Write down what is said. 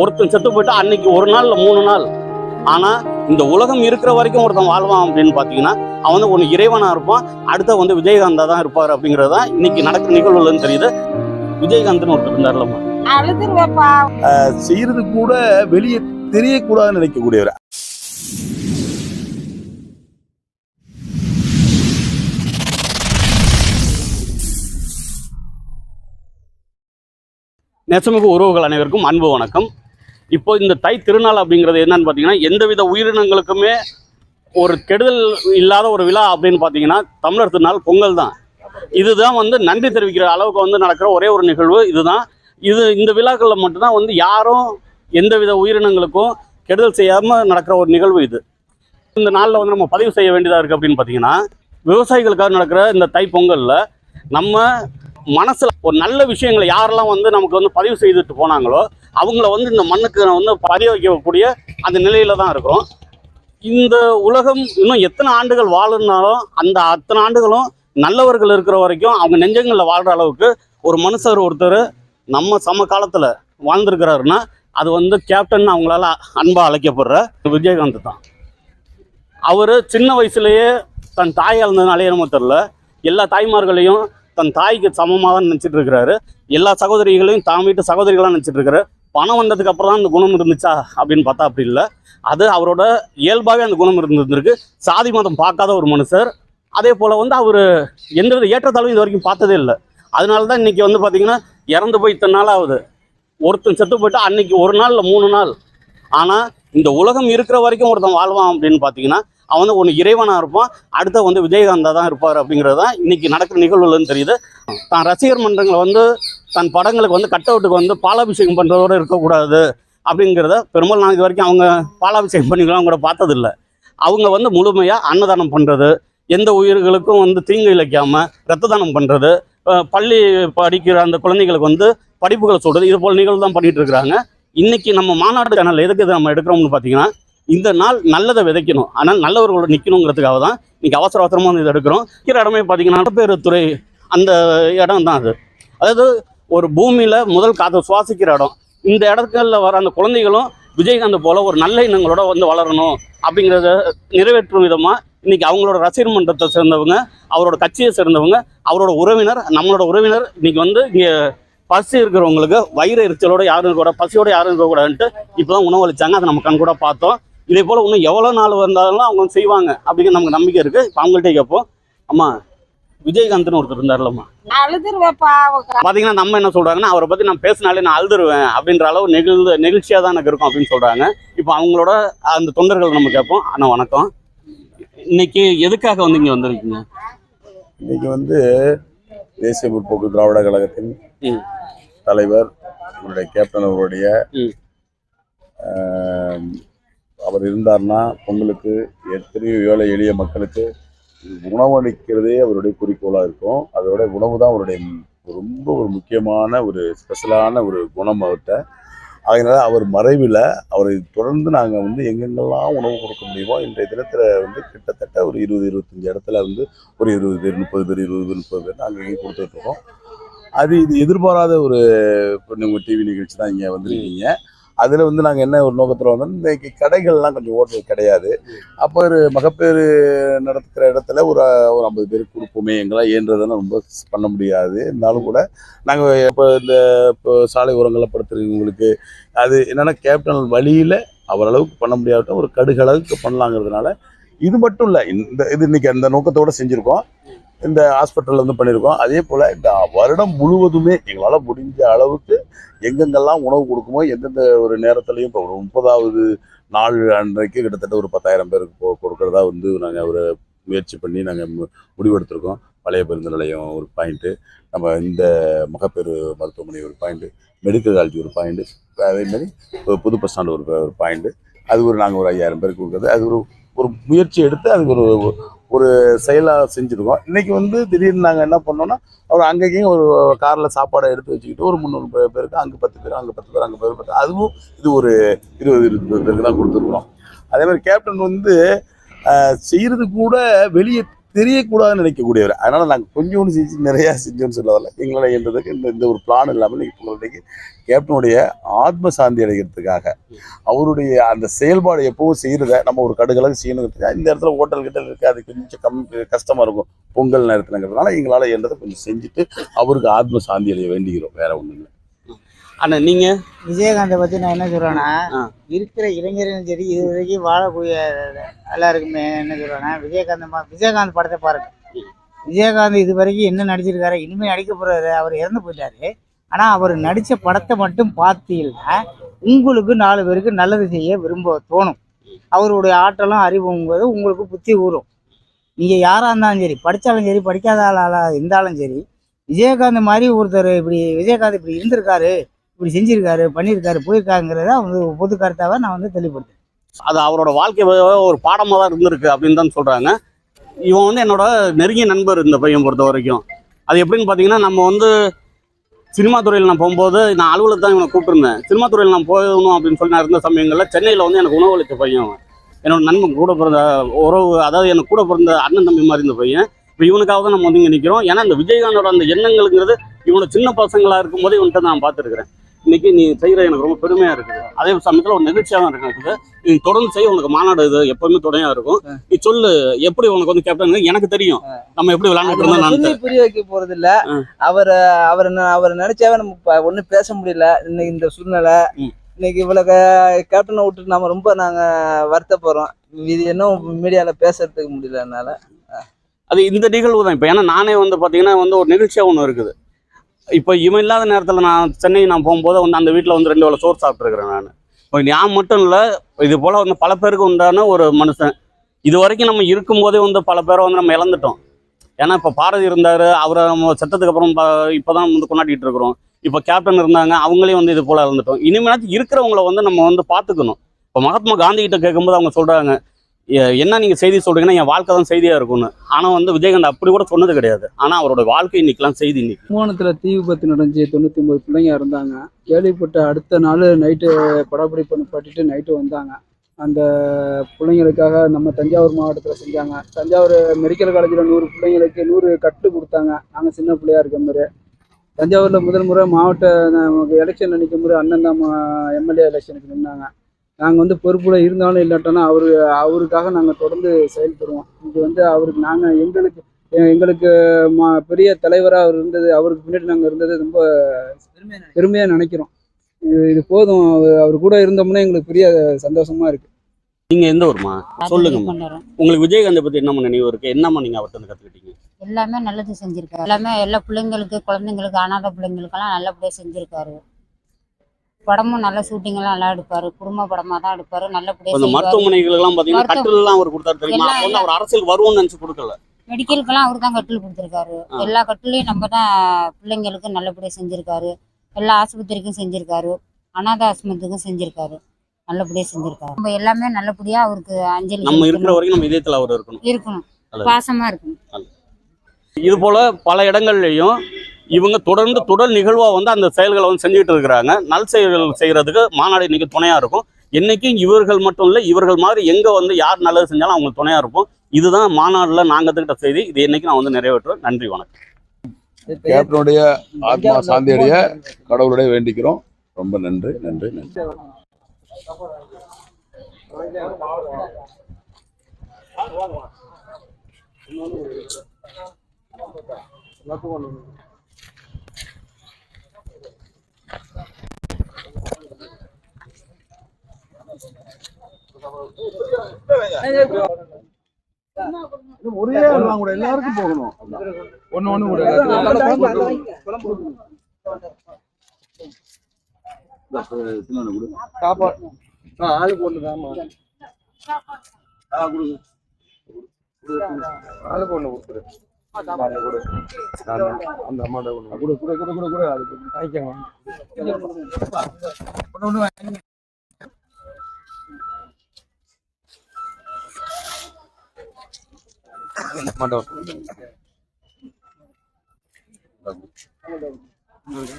ஒருத்தன் செத்து போயிட்டா அன்னைக்கு ஒரு நாள் இல்ல மூணு நாள். ஆனா இந்த உலகம் இருக்கிற வரைக்கும் ஒருத்தன் வாழ்வான் அப்படின்னு பாத்தீங்கன்னா அவன் வந்து ஒன்று இறைவனா இருப்பான் அடுத்த வந்து விஜயகாந்தா தான் இருப்பார் அப்படிங்கிறது தான் இன்னைக்கு நடக்கிற நிகழ்வுலன்னு தெரியுது. விஜயகாந்த்னு ஒருத்தர் இருந்தார்லம்மா அழுதுருவேப்பா. செய்யறது கூட வெளியே தெரியக்கூடாதுன்னு நினைக்கக்கூடியவர். நெசமிகு உறவுகள் அனைவருக்கும் அன்பு வணக்கம். இப்போ இந்த தை திருநாள் அப்படிங்கிறது என்னன்னு பார்த்தீங்கன்னா எந்தவித உயிரினங்களுக்குமே ஒரு கெடுதல் இல்லாத ஒரு விழா அப்படின்னு பார்த்தீங்கன்னா தமிழர் திருநாள் பொங்கல் தான். இதுதான் வந்து நன்றி தெரிவிக்கிற அளவுக்கு வந்து நடக்கிற ஒரே ஒரு நிகழ்வு இதுதான். இது இந்த விழாக்களில் மட்டும்தான் வந்து யாரும் எந்தவித உயிரினங்களுக்கும் கெடுதல் செய்யாமல் நடக்கிற ஒரு நிகழ்வு இது. இந்த நாளில் வந்து நம்ம பதிவு செய்ய வேண்டியதாக இருக்குது அப்படின்னு பார்த்தீங்கன்னா விவசாயிகளுக்காக நடக்கிற இந்த தை பொங்கலில் நம்ம மனசில் ஒரு நல்ல விஷயங்களை யாரெல்லாம் வந்து நமக்கு வந்து பதிவு செய்துட்டு போனாங்களோ அவங்கள வந்து இந்த மண்ணுக்கு வந்து பதிய வைக்கக்கூடிய அந்த நிலையில தான் இருக்கிறோம். இந்த உலகம் இன்னும் எத்தனை ஆண்டுகள் வாழுனாலும் அந்த அத்தனை ஆண்டுகளும் நல்லவர்கள் இருக்கிற வரைக்கும் அவங்க நெஞ்சங்களில் வாழ்கிற அளவுக்கு ஒரு மனுஷர் ஒருத்தர் நம்ம சம காலத்தில் வாழ்ந்திருக்கிறாருன்னா அது வந்து கேப்டன் அவங்களால அன்பாக அழைக்கப்படுற விஜயகாந்த் தான். அவர் சின்ன வயசுலேயே தன் தாய் இழந்ததுனாலே என்னமோ தெரில எல்லா தாய்மார்களையும் தன் தாய்க்கு சமமாக தான் நினச்சிட்டு இருக்கிறாரு. எல்லா சகோதரிகளையும் தாமிட்டு வீட்டு சகோதரிகளாக நினச்சிட்டு இருக்கிறார் பணம் வந்ததுக்கு அப்புறம் தான் அந்த குணம் இருந்துச்சா அப்படின்னு பார்த்தா அப்படி இல்லை. அது அவரோட இயல்பாகவே அந்த குணம் இருந்திருக்கு சாதி மதம் பார்க்காத ஒரு மனுஷர். அதே போல் வந்து அவர் எந்தவித ஏற்றத்தாழ்வும் இது வரைக்கும் பார்த்ததே இல்லை. அதனால தான் இன்னைக்கு வந்து பார்த்தீங்கன்னா இறந்து போய் இத்தனை நாள் ஆகுது. ஒருத்தன் செத்து போயிட்டா அன்னைக்கு ஒரு நாள் இல்லை மூணு நாள். ஆனால் இந்த உலகம் இருக்கிற வரைக்கும் ஒருத்தன் வாழ்வான் அப்படின்னு பார்த்தீங்கன்னா அவன் வந்து ஒன்று இறைவனாக இருப்பான் அடுத்த வந்து விஜயகாந்தா தான் இருப்பார் அப்படிங்கிறது தான் இன்றைக்கி நடக்கிற நிகழ்வுலன்னு தெரியுது. தான் ரசிகர் மன்றங்களை வந்து தன் படங்களுக்கு வந்து கட் அவுட்டுக்கு வந்து பாலாபிஷேகம் பண்ணுறதோடு இருக்கக்கூடாது அப்படிங்கிறத பெரும்பாலும் நான் இது வரைக்கும் அவங்க பாலாபிஷேகம் பண்ணிக்கலாம் கூட பார்த்ததில்ல. அவங்க வந்து முழுமையாக அன்னதானம் பண்ணுறது எந்த உயிர்களுக்கும் வந்து தீங்கு இழைக்காமல் ரத்த தானம் பண்ணுறது பள்ளி படிக்கிற அந்த குழந்தைகளுக்கு வந்து படிப்புகளை சொல்கிறது இது போல் நிகழ்வு தான் பண்ணிகிட்டு இருக்கிறாங்க. இன்றைக்கி நம்ம மாநாடு சேனல் எதுக்கு நம்ம எடுக்கிறோம்னு பார்த்தீங்கன்னா இந்த நாள் நல்லதை விதைக்கணும். ஆனால் நல்லவர்களோட நிற்கணுங்கிறதுக்காக தான் இன்னைக்கு அவசர அவசரமாக வந்து இதை எடுக்கிறோம். இருக்கிற இடமே பார்த்தீங்கன்னா பேர் துறை அந்த இடம் தான் அது. அதாவது ஒரு பூமியில் முதல் காற்றை சுவாசிக்கிற இடம். இந்த இடத்துல வர அந்த குழந்தைகளும் விஜயகாந்த் போல் ஒரு நல்ல எண்ணங்களோட வந்து வளரணும் அப்படிங்கிறத நிறைவேற்றும் விதமாக இன்னைக்கு அவங்களோட ரசிகர் மன்றத்தை சேர்ந்தவங்க அவரோட கட்சியை சேர்ந்தவங்க அவரோட உறவினர் நம்மளோட உறவினர் இன்னைக்கு வந்து இங்கே பசி இருக்கிறவங்களுக்கு வயிறு எரிச்சலோட யாரும் இருக்கக்கூடாது பசியோட யாரும் இருக்கக்கூடாதுன்ட்டு இப்போ தான் அளித்தாங்க அதை நம்ம கண் கூட பார்த்தோம். இதே போல் இன்னும் எவ்வளோ நாள் வந்தாலும் அவங்க செய்வாங்க அப்படிங்கிற நமக்கு நம்பிக்கை இருக்குது இப்போ அவங்கள்ட்ட கேட்போம். அம்மா விஜயகாந்த்னு ஒருத்தர் இருந்தார்லம்மா. அழுதுருவேப்பா பாத்தீங்கன்னா நம்ம என்ன சொல்றாங்கன்னா அவரை பத்தி நான் பேசினாலே நான் அழுதுருவேன் அப்படின்ற அளவு நெகிழ்ந்து நெகிழ்ச்சியா தான் எனக்கு இருக்கும் அப்படின்னு சொல்றாங்க. இப்போ அவங்களோட அந்த தொண்டர்கள் நம்ம கேட்போம். அண்ணா வணக்கம். இன்னைக்கு எதுக்காக வந்து இங்க வந்திருக்கீங்க? இன்னைக்கு வந்து தேசிய முற்போக்கு திராவிட கழகத்தின் ம். தலைவர் அவருடைய கேப்டன் அவருடைய அவர் இருந்தார்னா பொங்கலுக்கு எத்தனையோ ஏழை எளிய மக்களுக்கு உணவளிக்கிறதே அவருடைய குறிக்கோளாக இருக்கும். அதோட உணவு தான் அவருடைய ரொம்ப ஒரு முக்கியமான ஒரு ஸ்பெஷலான ஒரு குணம் அவர்கிட்ட அதனால அவர் மறைவில் அவரை தொடர்ந்து நாங்கள் வந்து எங்கெங்கெல்லாம் உணவு கொடுக்க முடியுமோ இன்றைய தினத்தில் வந்து கிட்டத்தட்ட ஒரு இருபது இருபத்தஞ்சி இடத்துல வந்து ஒரு இருபது பேர் முப்பது பேர் இருபது பேர் முப்பது பேர் நாங்கள் இங்கே கொடுத்துட்ருக்கோம் அது இது எதிர்பாராத ஒரு இப்போ நீங்கள் டிவி நிகழ்ச்சி தான் இங்கே வந்திருக்கீங்க. அதில் வந்து நாங்கள் என்ன ஒரு நோக்கத்தில் வந்தோம்? இன்னைக்கு கடைகள்லாம் கொஞ்சம் ஓட்டுறது கிடையாது. அப்போ ஒரு மகப்பேறு நடத்துகிற இடத்துல ஒரு ஒரு ஐம்பது பேருக்கு கொடுப்போமே எங்களால் ஏன்றதெல்லாம் ரொம்ப பண்ண முடியாது. இருந்தாலும் கூட நாங்கள் இப்போ இந்த இப்போ சாலை உரங்களில் படுத்துருக்கவங்களுக்கு அது என்னென்னா கேப்டன் வழியில் அவரளவுக்கு பண்ண முடியாவிட்டால் ஒரு கடுகளவுக்கு பண்ணலாங்கிறதுனால இது மட்டும் இல்லை இந்த இது இன்னைக்கு அந்த நோக்கத்தோடு செஞ்சுருக்கோம். இந்த ஹாஸ்பிட்டலில் வந்து பண்ணியிருக்கோம் அதே போல் இந்த வருடம் முழுவதுமே எங்களால் முடிஞ்ச அளவுக்கு எங்கெங்கெல்லாம் உணவு கொடுக்குமோ எந்தெந்த ஒரு நேரத்துலையும் இப்போ ஒரு முப்பதாவது நாள் அன்றைக்கு கிட்டத்தட்ட ஒரு பத்தாயிரம் பேருக்கு கொ- கொடுக்குறதா வந்து நாங்கள் ஒரு முயற்சி பண்ணி நாங்கள் முடிவெடுத்திருக்கோம். பழைய பேருந்து நிலையம் ஒரு பாயிண்ட்டு நம்ம இந்த மகப்பேறு மருத்துவமனை ஒரு பாயிண்ட்டு மெடிக்கல் காலேஜ் ஒரு பாயிண்ட்டு அதேமாரி புது பஸ் ஸ்டாண்டு ஒரு ஒரு பாயிண்ட்டு அது ஒரு நாங்கள் ஒரு ஐயாயிரம் பேருக்கு கொடுக்குறது. அது ஒரு ஒரு முயற்சி எடுத்து அதுக்கு ஒரு ஒரு செயலாக செஞ்சுருக்கோம். இன்னைக்கு வந்து திடீர்னு நாங்கள் என்ன பண்ணோன்னா ஒரு அங்கேயும் ஒரு காரில் சாப்பாடை எடுத்து வச்சுக்கிட்டு ஒரு முந்நூறு பேருக்கு அங்கே பத்து பேர் அங்கே பத்து பேர் அங்கே பேர் அதுவும் இது ஒரு இருபது இருபது பேருக்கு தான் கொடுத்துருக்குறோம். அதே மாதிரி கேப்டன் வந்து செய்கிறது கூட வெளியே தெரியக்கூடாதுன்னு நினைக்கக்கூடியவர். அதனால நாங்கள் கொஞ்சோண்டு செஞ்சு நிறையா செஞ்சோன்னு சொல்ல வரல எங்களால் என்றதுக்கு இந்த இந்த ஒரு பிளான் இல்லாமல் இன்னைக்கு பொங்கலுக்கு கேப்டனுடைய ஆத்ம சாந்தி அடைகிறதுக்காக அவருடைய அந்த செயல்பாடு எப்போவும் செய்கிறத நம்ம ஒரு கடுகளவு செய்யணுங்கிறதுக்காக இந்த இடத்துல ஹோட்டல் கிட்ட இருக்கு. அது கொஞ்சம் கம் கஷ்டமாக இருக்கும். பொங்கல் நேரத்துலங்கிறதுனால எங்களால் என்றதை கொஞ்சம் செஞ்சுட்டு அவருக்கு ஆத்ம சாந்தி அடைய வேண்டிக்கிறோம். வேறு ஒன்றும் இல்லை. அண்ணா நீங்க? விஜயகாந்தை பத்தி நான் என்ன சொல்றேன்னா. இருக்கிற இளைஞர்களும் சரி இது வரைக்கும் வாழக்கூடிய எல்லாருக்குமே என்ன சொல்றேன்னா விஜயகாந்த் மா- விஜயகாந்த் படத்தை பாருங்க. விஜயகாந்த் இது வரைக்கும் என்ன நடிச்சிருக்காரு இனிமே நடிக்க போறாரு அவர் இறந்து போயிட்டாரு. ஆனா அவர் நடிச்ச படத்தை மட்டும் பார்த்தீங்கன்னா உங்களுக்கு நாலு பேருக்கு நல்லது செய்ய விரும்ப தோணும். அவருடைய ஆற்றலும் அறிவுங்கிறது உங்களுக்கு புத்தி ஊறும் நீங்க யாரா இருந்தாலும் சரி படிச்சாலும் சரி படிக்காத ஆளா இருந்தாலும் சரி விஜயகாந்த் மாதிரி ஒருத்தர் இப்படி விஜயகாந்த் இப்படி இருந்திருக்காரு இப்படி செஞ்சிருக்காரு பண்ணியிருக்காரு போயிருக்காங்கிறத அவங்க பொது கருத்தாக நான் வந்து தெளிவுபடுத்தேன் அது அவரோட வாழ்க்கை ஒரு பாடமாக தான் இருந்திருக்கு அப்படின்னு தான் சொல்கிறாங்க இவன் வந்து என்னோட நெருங்கிய நண்பர் இந்த பையன் பொறுத்த வரைக்கும். அது எப்படின்னு பார்த்தீங்கன்னா நம்ம வந்து சினிமா துறையில் நான் போகும்போது நான் அலுவலகத்தை தான் இவனை கூப்பிட்டுருந்தேன். சினிமா துறையில் நான் போகணும் அப்படின்னு சொல்லி நான் இருந்த சமயங்களில் சென்னையில் வந்து எனக்கு உணவளித்த பையன் அவன். என்னோட நண்பன் கூட பிறந்த உறவு அதாவது எனக்கு கூட பிறந்த அண்ணன் தம்பி மாதிரி இந்த பையன். இப்போ இவனுக்காக தான் நம்ம வந்து இங்கே நிற்கிறோம் ஏன்னா இந்த விஜயகாந்தோட அந்த எண்ணங்களுங்கிறது இவனோட சின்ன பசங்களாக இருக்கும்போது இவன்கிட்ட நான் பார்த்துருக்குறேன். இன்னைக்கு நீ செய்கிற எனக்கு ரொம்ப பெருமையாக இருக்குது. அதே சமயத்தில் ஒரு நிகழ்ச்சியாகவும் இருக்குது. நீ தொடர்ந்து செய்ய உனக்கு மாநாடு இது எப்பவுமே துணையா இருக்கும். நீ சொல்லு எப்படி உனக்கு வந்து கேப்டன் எனக்கு தெரியும். நம்ம எப்படி விளையாண்டுட்டு இருந்தோம் நான் புரிய வைக்க போறது இல்ல. அவர் அவர் அவர் நினைச்சாவே நம்ம ஒண்ணும் பேச முடியல. இன்னைக்கு இந்த சூழ்நிலை. இன்னைக்கு இவ்வளவு கேப்டனை விட்டுட்டு நம்ம ரொம்ப நாங்க வருத்தப்படுறோம் இது இன்னும் மீடியால பேசுறதுக்கு முடியல என்னால. அது இந்த நிகழ்வு தான். இப்போ ஏன்னா நானே வந்து பார்த்தீங்கன்னா வந்து ஒரு நிகழ்ச்சியாக ஒன்று இருக்குது. இப்போ இவன் இல்லாத நேரத்தில் நான் சென்னை நான் போகும்போது வந்து அந்த வீட்டில் வந்து ரெண்டு வேலை சோறு சாப்பிட்ருக்குறேன் நான். இப்போ நான் மட்டும் இல்லை இது போல் வந்து பல பேருக்கு உண்டான ஒரு மனுஷன். இது வரைக்கும் நம்ம இருக்கும்போதே வந்து பல பேரை வந்து நம்ம இழந்துட்டோம். ஏன்னா இப்போ பாரதி இருந்தார் அவரை நம்ம சட்டத்துக்கு அப்புறம் இப்போ தான் வந்து கொண்டாடிட்டு இருக்கிறோம். இப்போ கேப்டன் இருந்தாங்க அவங்களையும் வந்து இது போல் இழந்துட்டோம். இனிமேலாச்சும் இருக்கிறவங்கள வந்து நம்ம வந்து பார்த்துக்கணும். இப்போ மகாத்மா காந்தி கிட்ட கேட்கும்போது அவங்க சொல்கிறாங்க என்ன நீங்கள் செய்தி சொல்கிறீங்கன்னா என் வாழ்க்கை தான் செய்தியாக இருக்கும்னு. ஆனால் வந்து விஜயகாந்த் அப்படி கூட சொன்னது கிடையாது. ஆனால் அவரோட வாழ்க்கை இன்னைக்கெல்லாம் செய்தி இன்னைக்கு. கும்பகோணத்தில் தீ விபத்து நடந்துச்சு தொண்ணூற்றி ஒம்பது பிள்ளைங்க இருந்தாங்க கேள்விப்பட்ட அடுத்த நாள் நைட்டு படப்பிடிப்பு நிப்பாட்டிட்டு நைட்டு வந்தாங்க. அந்த பிள்ளைங்களுக்காக நம்ம தஞ்சாவூர் மாவட்டத்தில் செஞ்சாங்க. தஞ்சாவூர் மெடிக்கல் காலேஜில் நூறு பிள்ளைங்களுக்கு நூறு கட்டு கொடுத்தாங்க. நாங்கள் சின்ன பிள்ளையா இருக்க மாதிரி தஞ்சாவூரில் முதல் முறை மாவட்ட எலெக்ஷன் நினைக்கும் போது அண்ணன் தான் எம்எல்ஏ எலெக்ஷனுக்கு நின்னாங்க. நாங்கள் வந்து பொறுப்புல இருந்தாலும் இல்லாட்டோன்னா அவரு அவருக்காக நாங்கள் தொடர்ந்து செயல்படுவோம். இது வந்து அவருக்கு நாங்கள் எங்களுக்கு எங்களுக்கு மா பெரிய தலைவராக அவர் இருந்தது அவருக்கு பின்னாடி நாங்கள் இருந்தது ரொம்ப பெருமையாக நினைக்கிறோம். இது போதும். அவர் அவர் கூட இருந்தோம்னா எங்களுக்கு பெரிய சந்தோஷமா இருக்கு. நீங்க எந்த ஊர்மா சொல்லுங்கம்மா. உங்களுக்கு விஜயகாந்த் பத்தி என்னம்மா நினைவு இருக்கு? என்னம்மா நீங்க அவர்கிட்ட கத்துக்கிட்டீங்க? எல்லாமே நல்லது செஞ்சிருக்காரு. எல்லாமே எல்லா பிள்ளைங்களுக்கு குழந்தைங்களுக்கு அனாதை பிள்ளைங்களுக்கெல்லாம் நல்லபடியாக செஞ்சிருக்காரு. படமும் நல்ல ஷூட்டிங் எல்லாம் நல்லா எடுப்பாரு. குடும்ப படமா தான் எடுப்பாரு. நல்லபடியாக மருத்துவமனைகள் எல்லாம் பாத்தீங்கன்னா அவர் கொடுத்தாரு தெரியுமா? அவர் அரசியல் வருவோம்னு நினைச்சு கொடுக்கல. மெடிக்கலுக்கெல்லாம் அவர் தான் கட்டில் கொடுத்துருக்காரு. எல்லா கட்டிலையும் நம்ம தான் பிள்ளைங்களுக்கு நல்லபடியாக செஞ்சிருக்காரு. எல்லா ஆஸ்பத்திரிக்கும் செஞ்சிருக்காரு. அனாதை ஆஸ்பத்திரிக்கும் செஞ்சிருக்காரு. நல்லபடியாக செஞ்சிருக்காரு. நம்ம எல்லாமே நல்லபடியா அவருக்கு அஞ்சலி நம்ம இருக்கிற. வரைக்கும் நம்ம இதயத்துல அவர் இருக்கணும். இருக்கணும். நல்லது. பாசமா இருக்கணும். இது போல பல இடங்கள்லையும் இவங்க தொடர்ந்து தொடர் நிகழ்வா வந்து அந்த செயல்களை வந்து செஞ்சுட்டு இருக்கிறாங்க. நல் செயல்கள் செய்யறதுக்கு மாநாடு இன்னைக்கு துணையா இருக்கும். என்னைக்கும் இவர்கள் மட்டும் இல்லை இவர்கள் மாதிரி எங்க வந்து யார் நல்லது செஞ்சாலும் அவங்களுக்கு துணையா இருப்போம் இதுதான் மாநாடுல நாங்க கத்துக்கிட்ட செய்தி. இது என்னைக்கு நான் வந்து நிறைவேற்றுவேன். நன்றி வணக்கம். கேப்டனுடைய ஆத்மா சாந்தி அடைய கடவுளுடைய வேண்டிக்கிறோம். ரொம்ப நன்றி நன்றி நன்றி. ஒரே கூட எல்லாருக்கும் போகணும் ஒன்னு ஒண்ணு கூட ஆ ஒண்ணுதாம்மா ஆளுக்கு ஒண்ணு கொடுத்துரு. அந்த அம்மாட்ட ஒண்ணு கூட கூட கூட கூட கூட அதுக்கு வாங்கிக்கோங்க மாட்டோம்